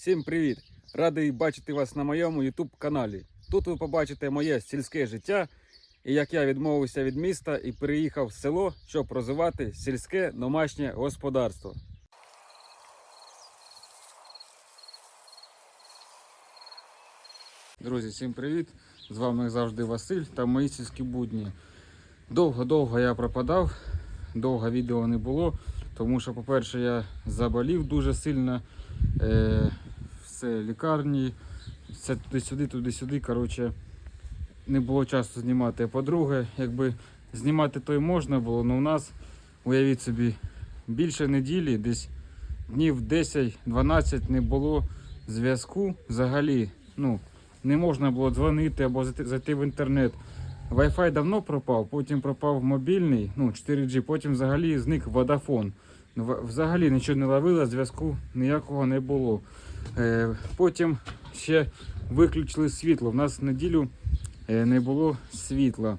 Всім привіт! Радий бачити вас на моєму YouTube каналі. Тут ви побачите моє сільське життя і як я відмовився від міста і переїхав в село, щоб розвивати сільське домашнє господарство. Друзі, всім привіт! З вами завжди Василь та мої сільські будні. Довго-довго я пропадав, довго відео не було, тому що, по-перше, я заболів дуже сильно. Е, все лікарні, все туди-сюди, туди-сюди. Коротше, не було часу знімати. По-друге, якби знімати то й можна було, але у нас, уявіть собі, більше неділі, десь днів 10-12 не було зв'язку взагалі. Ну, не можна було дзвонити або зайти, в інтернет. Wi-Fi давно пропав, потім пропав мобільний, ну 4G, потім взагалі зник. Ну, Взагалі нічого не ловило, зв'язку ніякого не було. Е, потім ще виключили світло. У нас неділю е, не було світла.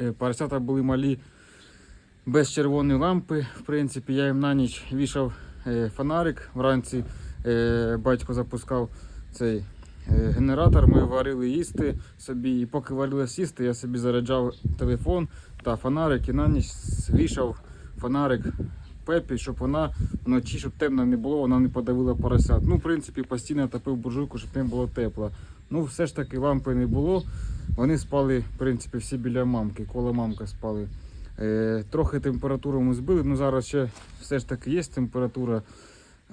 Е, поросята були малі без червоної лампи. В принципі, я їм на ніч вішав фонарик. Вранці батько запускав цей генератор. Ми варили їсти собі. І поки варили їсти, я собі заряджав телефон та фонарик і на ніч вішав фонарик Пепі, щоб вона вночі, щоб темно не було, вона не подавила поросят. Ну, в принципі, постійно топив буржуйку, щоб їм було тепло. Ну, все ж таки лампи не було. Вони спали, в принципі, всі біля мамки, коло мамки спали. Е, трохи температуру ми збили, ну зараз ще все ж таки є температура.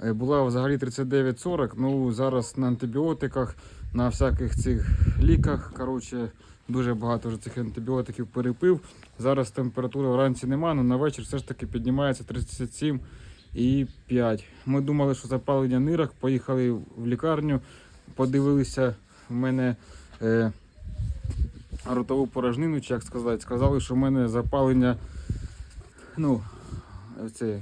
Е, була взагалі 39-40, ну зараз на антибіотиках, на всяких цих ліках. Коротше, дуже багато вже цих антибіотиків перепив. Зараз температури вранці немає, але на вечір все ж таки піднімається 37 і 5. Ми думали, що запалення нирок, поїхали в лікарню, подивилися в мене е, ротову порожнину, чи як сказати. Сказали, що в мене запалення ну, це,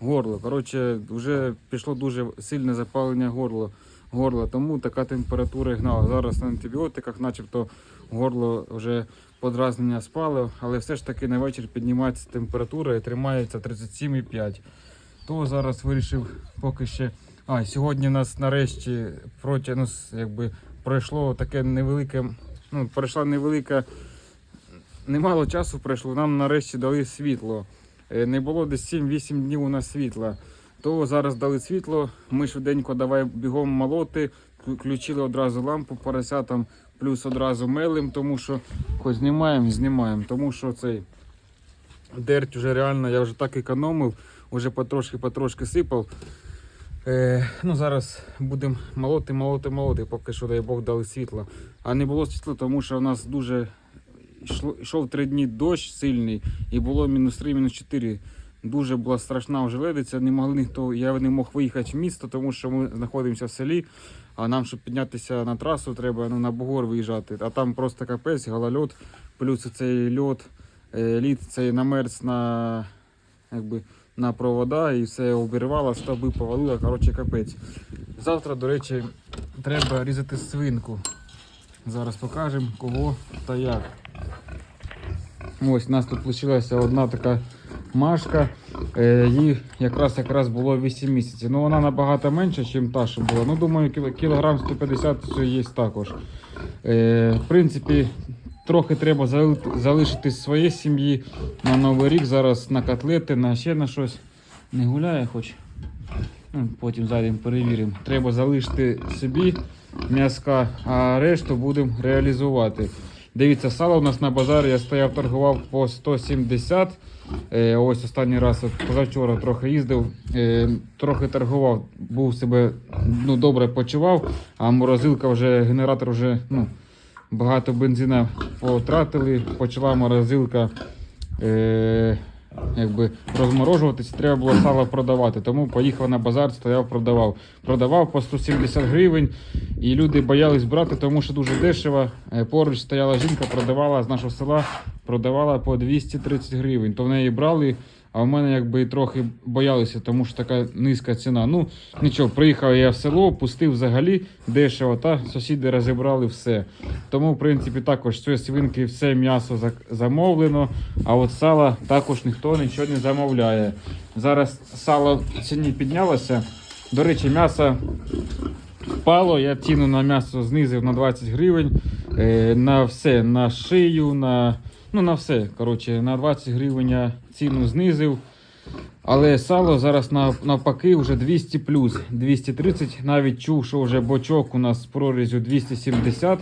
горло. Коротше, вже пішло дуже сильне запалення горла. Горла, тому така температура і гнала. Зараз на антибіотиках, начебто горло вже подразнення спало, але все ж таки на вечір піднімається температура і тримається 37,5. То зараз вирішив поки ще. А, сьогодні у нас нарешті проти, ну, якби пройшло таке невелике, ну, пройшла невелика, немало часу пройшло, нам нарешті дали світло. Е, Не було десь 7-8 днів у нас світла. То зараз дали світло, ми швиденько давай бігом молоти, включили одразу лампу поросятам, плюс одразу мелим, тому що хоч знімаємо, знімаємо, тому що цей дерть вже реально, я вже так економив, вже потрошки-потрошки сипав. Е, ну, зараз будемо молоти, молоти, молоти, поки що, дай Бог, дали світло. А не було світла, тому що у нас дуже йшов три дні дощ сильний і було мінус 3, мінус 4. Дуже була страшна ожеледиця, не могли ніхто, я не мог виїхати в місто, тому що ми знаходимося в селі, а нам, щоб піднятися на трасу, треба ну, на Бугор виїжджати. А там просто капець, голольот, плюс цей льот, е, лід цей намерз на, якби, на провода і все обірвало, стовби повалило, коротше капець. Завтра, до речі, треба різати свинку. Зараз покажемо кого та як. Ось у нас тут лишилася одна така машка. Е, їй якраз якраз було 8 місяців. Ну вона набагато менша, ніж та, що була. Ну, думаю, кілограм 150 все є також. Е, в принципі, трохи треба залишити своєї сім'ї на Новий рік. Зараз на котлети, на ще на щось. Не гуляє хоч. Ну, Потім зайдемо, перевіримо. Треба залишити собі м'язка, а решту будемо реалізувати. Дивіться, сало у нас на базарі я стояв, торгував по 170. Е, ось останній раз, позавчора трохи їздив, е, трохи торгував, був себе ну, добре почував, а морозилка вже, генератор вже ну, багато бензина потратили, почала морозилка. Е, якби розморожуватися, треба було сало продавати. Тому поїхав на базар, стояв, продавав. Продавав по 170 гривень, і люди боялись брати, тому що дуже дешево. Е, Поруч стояла жінка, продавала з нашого села, продавала по 230 гривень. То в неї брали, а в мене якби і трохи боялися, тому що така низька ціна. Ну нічого, приїхав я в село, пустив взагалі дешево, та сусіди розібрали все. Тому, в принципі, також з цієї свинки все м'ясо замовлено, а от сала також ніхто нічого не замовляє. Зараз сало в ціні піднялося. До речі, м'ясо впало. Я ціну на м'ясо знизив на 20 гривень. Е, на все, на шию, на, ну, на все. Коротше, на 20 гривень ціну знизив. Але сало зараз навпаки вже 200 плюс 230. Навіть чув, що вже бочок у нас з прорізю 270.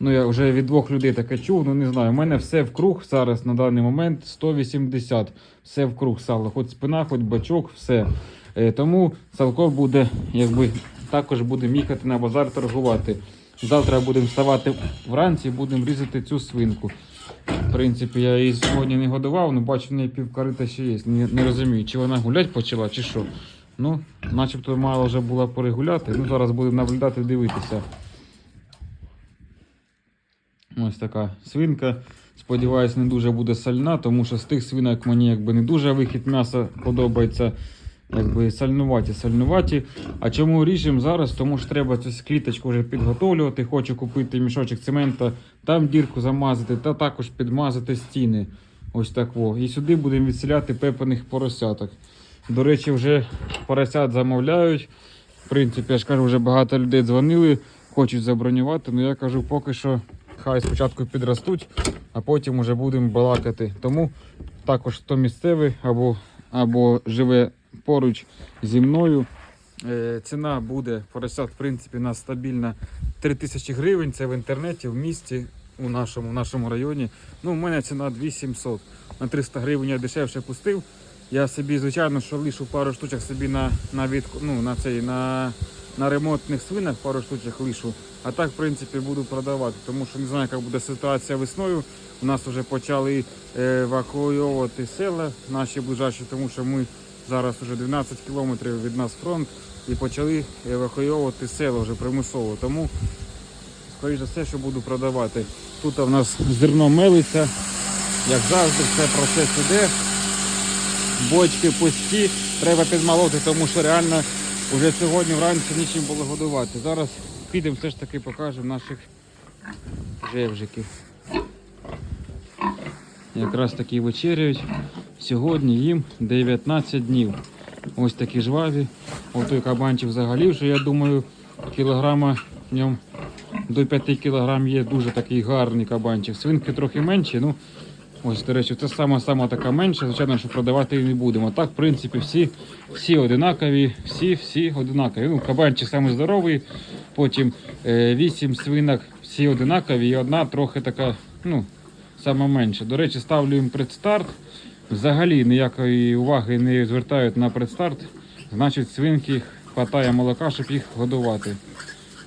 Ну, я вже від двох людей таке чув, ну не знаю. У мене все вкруг зараз на даний момент 180. Все вкруг сало. Хоч спина, хоч бочок, все. Е, тому салко буде, якби також будемо їхати на базар торгувати. Завтра будемо вставати вранці будемо різати цю свинку. В принципі, я її сьогодні не годував, але бачу, в неї півкорита ще є. Не, не розумію, чи вона гулять почала, чи що. Ну, начебто мало вже була перегуляти. Ну, зараз будемо наблюдати, дивитися. Ось така свинка. Сподіваюсь, не дуже буде сальна, тому що з тих свинок мені якби не дуже вихід м'яса подобається. Якби сальнуваті, сальнуваті. А чому ріжемо зараз? Тому що треба цю кліточку вже підготовлювати. Хочу купити мішочок цемента, там дірку замазати та також підмазати стіни. Ось так во. І сюди будемо відселяти пепаних поросяток. До речі, вже поросят замовляють. В принципі, я ж кажу, вже багато людей дзвонили, хочуть забронювати. але я кажу, поки що хай спочатку підростуть, а потім вже будемо балакати. Тому також хто місцевий або, або живе поруч зі мною. Е, ціна буде поросят, в принципі, у нас стабільна 3000 гривень. Це в інтернеті, в місті, у нашому, в нашому районі. Ну, у мене ціна 2700. На 300 гривень я дешевше пустив. Я собі, звичайно, що лишу пару штучок собі на, на, від, ну, на, цей, на, на ремонтних свинах, пару штучок лишу. А так, в принципі, буду продавати, тому що не знаю, яка буде ситуація весною. У нас вже почали е, евакуювати села наші ближайші, тому що ми зараз вже 12 кілометрів від нас фронт і почали евакуювати села вже примусово. Тому, скоріш за все, що буду продавати. Тут у нас зерно мелиться, як завжди, все процес іде. Бочки пусті, треба підмолоти, тому що реально вже сьогодні вранці нічим було годувати. Зараз підемо все ж таки покажемо наших жевжиків. Якраз таки вечеряють. Сьогодні їм 19 днів. Ось такі жваві. Ось той кабанчик взагалі вже, я думаю, кілограма в ньому до 5 кілограм є дуже такий гарний кабанчик. Свинки трохи менші, ну ось, до речі, це сама сама така менша, звичайно, що продавати її не будемо. Так, в принципі, всі, всі одинакові, всі, всі одинакові. Ну, кабанчик самий здоровий, потім е, 8 свинок, всі одинакові, і одна трохи така, ну, сама менша. До речі, ставлю їм предстарт. Взагалі ніякої уваги не звертають на предстарт. Значить, свинки хватає молока, щоб їх годувати.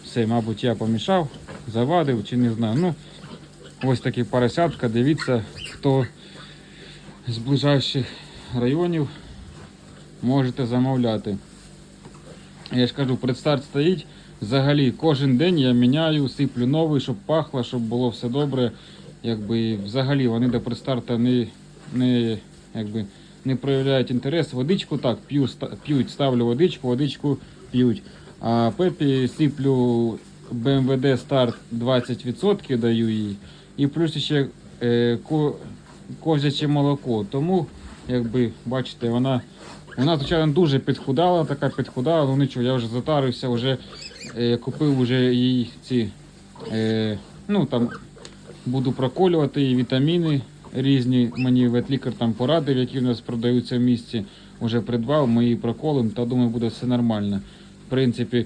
Все, мабуть, я помішав, завадив чи не знаю. Ну, ось такі поросятка. Дивіться, хто з ближайших районів можете замовляти. Я ж кажу, предстарт стоїть. Взагалі, кожен день я міняю, сиплю новий, щоб пахло, щоб було все добре. Якби взагалі вони до предстарта не, не, якби, не проявляють інтерес. Водичку так, п'ю, п'ють, ставлю водичку, водичку п'ють. А Пепі сиплю БМВД старт 20% даю їй. І плюс ще е, ко, козяче молоко. Тому, якби бачите, вона, вона звичайно дуже підхудала, така підхудала, ну нічого, я вже затарився, вже е, купив вже їй ці. Е, ну там буду проколювати їй вітаміни різні. Мені ветлікар там порадив, які в нас продаються в місті. Вже придбав, ми її проколимо, та думаю, буде все нормально. В принципі,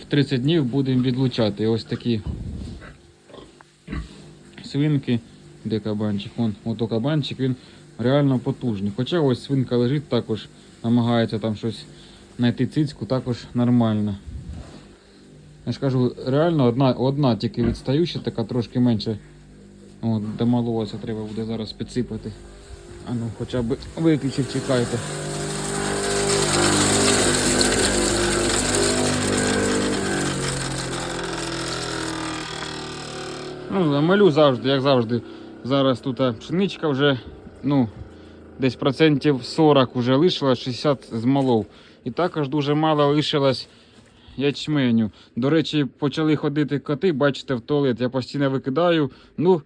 в 30 днів будемо відлучати. Ось такі свинки, де кабанчик. Вон, ото кабанчик, він реально потужний. Хоча ось свинка лежить також, намагається там щось знайти цицьку, також нормально. Я ж кажу, реально одна, одна тільки відстаюча, така трошки менше. До малого це треба буде зараз підсипати. А ну хоча б виключив, чекайте. Ну, малю завжди, як завжди. Зараз тут пшеничка вже, ну, десь процентів 40 вже лишилось, 60 змолов. І також дуже мало лишилось ячменю. До речі, почали ходити коти, бачите, в туалет. Я постійно викидаю. Ну,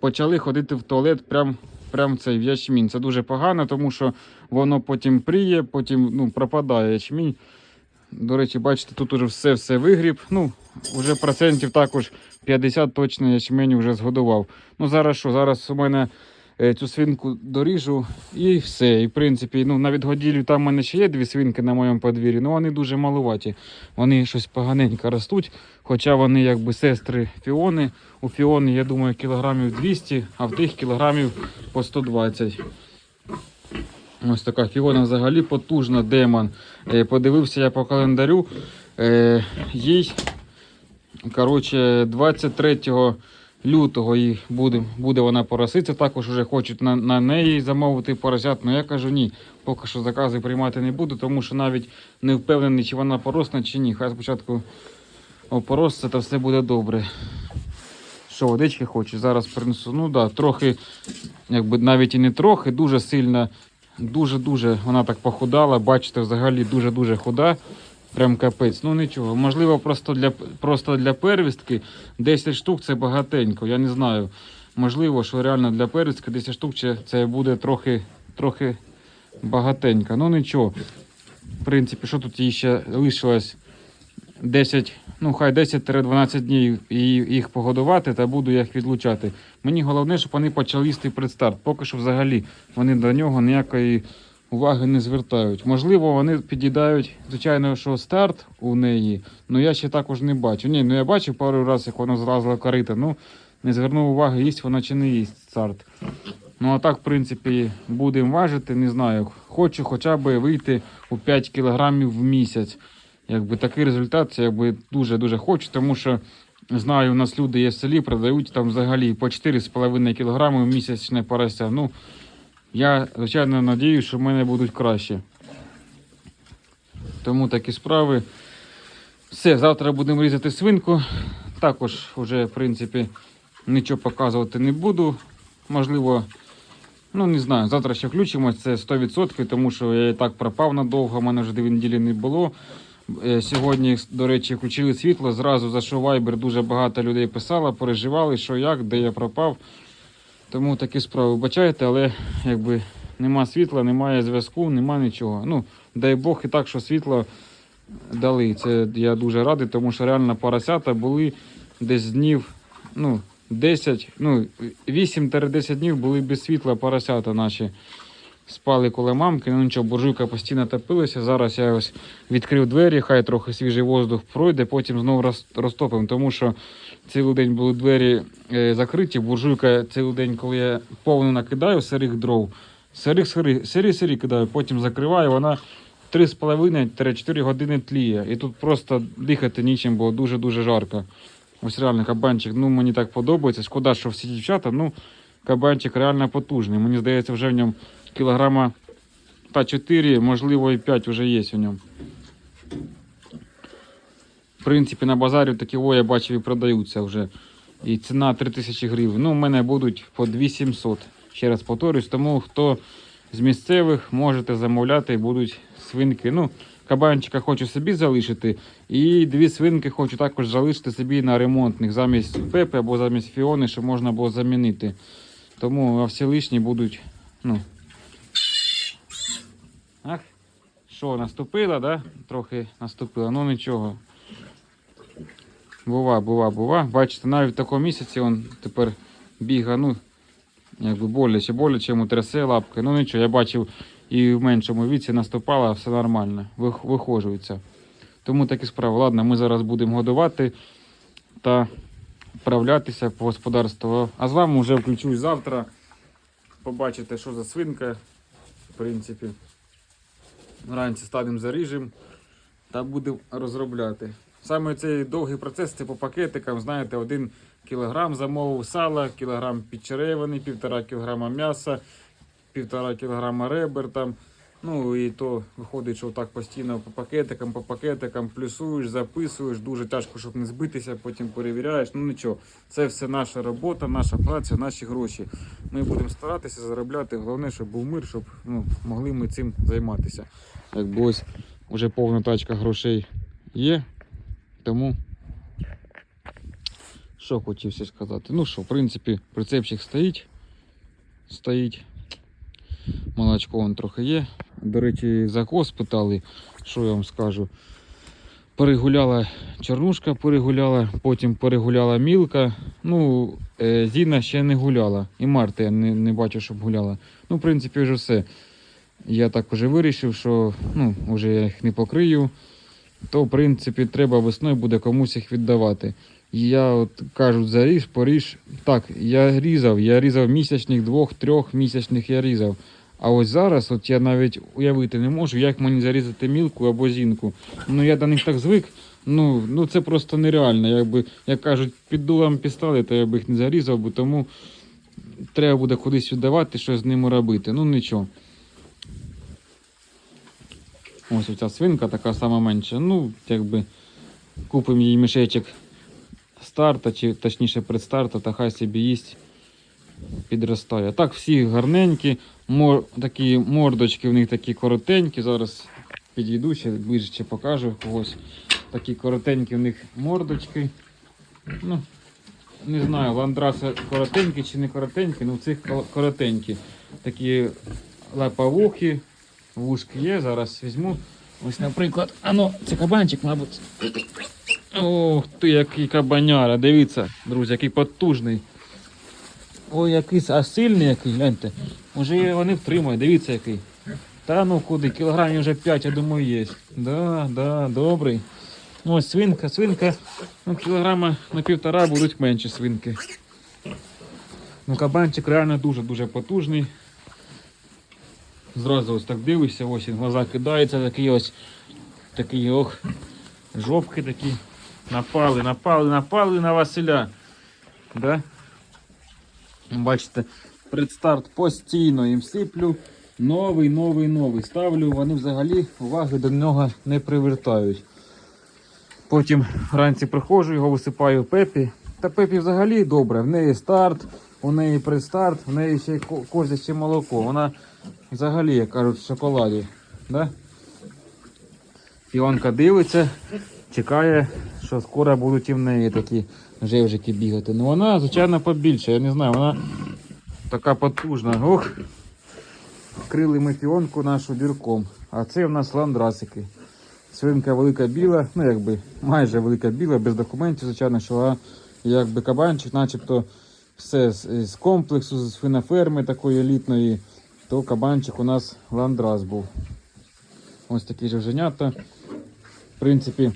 почали ходити в туалет прям, прям цей в ячмінь. Це дуже погано, тому що воно потім пріє, потім ну, пропадає ячмінь. До речі, бачите, тут уже все-все вигріб. Ну, вже процентів також 50 точно ячмень вже згодував. Ну зараз що? Зараз у мене цю свинку доріжу і все. І в принципі, ну на відгоділлю там у мене ще є дві свинки на моєму подвір'ї, але вони дуже малуваті. Вони щось поганенько ростуть. Хоча вони якби сестри Фіони. У Фіони, я думаю, кілограмів 200, а в тих кілограмів по 120. Ось така Фіона взагалі потужна демон. Е, Подивився я по календарю. Е, їй коротше, 23 лютого їй буде, буде вона пороситься. Також вже хочуть на, на неї замовити поросят. Ну я кажу ні, поки що закази приймати не буду, тому що навіть не впевнений, чи вона поросне, чи ні. Хай спочатку поросться, то все буде добре. Що, водички хочу, зараз принесу. Ну да, трохи, якби навіть і не трохи, дуже сильно, дуже-дуже вона так похудала. Бачите, взагалі дуже-дуже худа. Прям капець. Ну нічого. Можливо, просто для, просто для первістки 10 штук це багатенько. Я не знаю. Можливо, що реально для первістки 10 штук це- буде трохи, трохи багатенько. Ну нічого. В принципі, що тут їй ще лишилось 10, ну хай 10-12 днів їх погодувати та буду їх відлучати. Мені головне, щоб вони почали їсти предстарт. Поки що взагалі вони до нього ніякої уваги не звертають. Можливо, вони під'їдають, звичайно, що старт у неї, але я ще також не бачу. Ні, ну я бачив пару разів, як воно зразило корита. Ну, не звернув уваги, їсть вона чи не їсть старт. Ну а так, в принципі, будемо важити, не знаю. Хочу хоча б вийти у 5 кілограмів в місяць. Якби такий результат, це якби дуже-дуже хочу, тому що знаю, у нас люди є в селі, продають там взагалі по 4,5 кг в місячне порося. Ну, я, звичайно, надію, що в мене будуть краще. Тому такі справи. Все, завтра будемо різати свинку. Також вже, в принципі, нічого показувати не буду. Можливо, ну не знаю, завтра ще включимось, це 100%, тому що я і так пропав надовго, в мене вже дві неділі не було. Е, Сьогодні, до речі, включили світло. Зразу за що Viber дуже багато людей писало, переживали, що як, де я пропав. Тому такі справи вибачайте, але якби нема світла, немає зв'язку, нема нічого. Ну, дай Бог і так, що світло дали. Це я дуже радий, тому що реально поросята були десь днів, ну, 10, ну, 8-10 днів були без світла поросята наші. Спали коло мамки, ну нічого, буржуйка постійно топилася. Зараз я ось відкрив двері, хай трохи свіжий воздух пройде, потім знову роз, розтопимо, тому що цілий день були двері е, закриті. Буржуйка цілий день, коли я повну накидаю сирих дров, сирих сирі, сирі кидаю, потім закриваю, вона 3,5-4 години тліє. І тут просто дихати нічим було дуже-дуже жарко. Ось реально кабанчик, ну мені так подобається. Шкода, що всі дівчата, ну кабанчик реально потужний. Мені здається, вже в ньому кілограма та 4, можливо, і 5 вже є у ньому. В принципі, на базарі такі о, я бачив і продаються вже. І ціна 3000 гривень. Ну, у мене будуть по 2700. Ще раз повторюсь, тому хто з місцевих можете замовляти будуть свинки. Ну, кабанчика хочу собі залишити. І дві свинки хочу також залишити собі на ремонтних замість пепи або замість фіони, щоб можна було замінити. Тому а всі лишні будуть. Ну. Ах, що, наступила, да? Трохи наступила, ну нічого. Бува, бува, бува. Бачите, навіть в такому місяці він тепер бігає, ну, якби боляче, боляче, йому трясе лапки. Ну нічого, я бачив і в меншому віці наступала, все нормально, вих- вихожується. Тому такі справи. Ладно, ми зараз будемо годувати та вправлятися по господарству. А з вами вже включусь завтра. Побачите, що за свинка, в принципі. Вранці станемо заріжемо та будемо розробляти. Саме цей довгий процес це по пакетикам, знаєте, один кілограм замовив сала, кілограм підчеревини, півтора кілограма м'яса, півтора кілограма ребер там. Ну і то виходить, що так постійно по пакетикам, по пакетикам плюсуєш, записуєш, дуже тяжко, щоб не збитися, потім перевіряєш. Ну нічого, це все наша робота, наша праця, наші гроші. Ми будемо старатися заробляти. Головне, щоб був мир, щоб ну, могли ми цим займатися. Якби ось вже повна тачка грошей є. Тому що хотівся сказати. Ну що, в принципі, прицепчик стоїть. Стоїть. Молочко вон трохи є. До речі, за коз питали, що я вам скажу. Перегуляла чорнушка, перегуляла, потім перегуляла мілка. Ну, е, Зіна ще не гуляла. І Марта я не, не бачу, щоб гуляла. Ну, в принципі, вже все. Я так вже вирішив, що ну, вже я їх не покрию. То, в принципі, треба весною буде комусь їх віддавати. Я от кажуть, заріж, поріж. Так, я різав, я різав місячних, двох, трьох місячних я різав. А ось зараз, от я навіть уявити не можу, як мені зарізати мілку або зінку. Ну я до них так звик. Ну, ну це просто нереально. Якби, як кажуть, під дулом пістолета я би їх не зарізав, бо тому треба буде кудись віддавати, щось з ними робити. Ну нічого. Ось оця свинка така сама менша. Ну, якби купимо їй мішечок старта, чи точніше предстарта, та хай собі їсть, підростає. Так, всі гарненькі, мор, такі мордочки в них такі коротенькі. Зараз підійду ще ближче покажу когось. Такі коротенькі в них мордочки. Ну, не знаю, ландраси коротенькі чи не коротенькі, але в цих коротенькі. Такі лапавухи, вушки є. Зараз візьму. Ось, наприклад, ано, це кабанчик, мабуть. Ох ти, який кабаняра, дивіться, друзі, який потужний. Ой, який а сильний який, гляньте. Уже його не втримає, дивіться який. Та ну куди, кілограмів вже 5, я думаю, є. Да, да, добрий. Ну, ось свинка, свинка, ну, кілограма на півтора будуть менші свинки. Ну, кабанчик реально дуже-дуже потужний. Зразу ось так дивишся, ось він глаза кидається, такий ось такий ох. Жопки такі. Напали, напали, напали на Василя. Да? Бачите, предстарт постійно їм сиплю. Новий, новий, новий. Ставлю, вони взагалі уваги до нього не привертають. Потім вранці приходжу, його висипаю пепі. Та пепі взагалі добре. В неї старт, у неї предстарт, в неї ще козяче молоко. Вона взагалі, як кажуть, в шоколаді. Да? Фіонка дивиться, чекає, що скоро будуть і в неї такі жевжики бігати. Ну вона, звичайно, побільше, я не знаю, вона така потужна. Ох. Вкрили ми фіонку нашу дірком. А це в нас ландрасики. Свинка велика біла, ну якби майже велика біла, без документів, звичайно, що а якби кабанчик, начебто все з, з комплексу, з свиноферми такої елітної, то кабанчик у нас ландрас був. Ось такі ж женята. В принципі,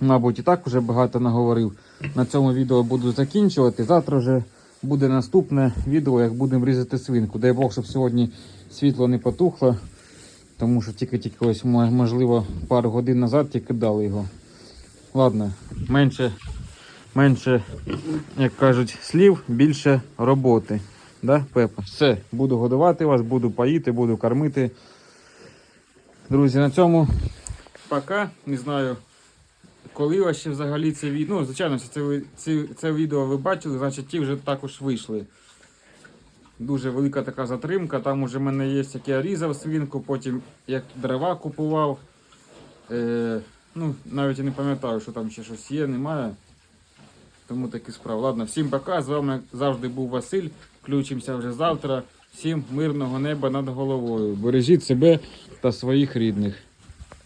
мабуть, і так вже багато наговорив. На цьому відео буду закінчувати. Завтра вже буде наступне відео, як будемо різати свинку. Дай Бог, щоб сьогодні світло не потухло, тому що тільки-тільки ось можливо пару годин назад тільки дали його. Ладно, менше, менше, як кажуть, слів, більше роботи. Да, Пепа? Все, буду годувати вас, буду поїти, буду кормити. Друзі, на цьому пока. Не знаю, коли вас ще взагалі це відео. Ну, звичайно, що це, це, це відео ви бачили, значить ті вже також вийшли. Дуже велика така затримка. Там уже в мене є, як я різав свинку, потім як дрова купував. Е, ну, навіть я не пам'ятаю, що там ще щось є, немає. Тому такі справи. Ладно, всім пока. З вами завжди був Василь. Включимося вже завтра. Всім мирного неба над головою. Бережіть себе та своїх рідних.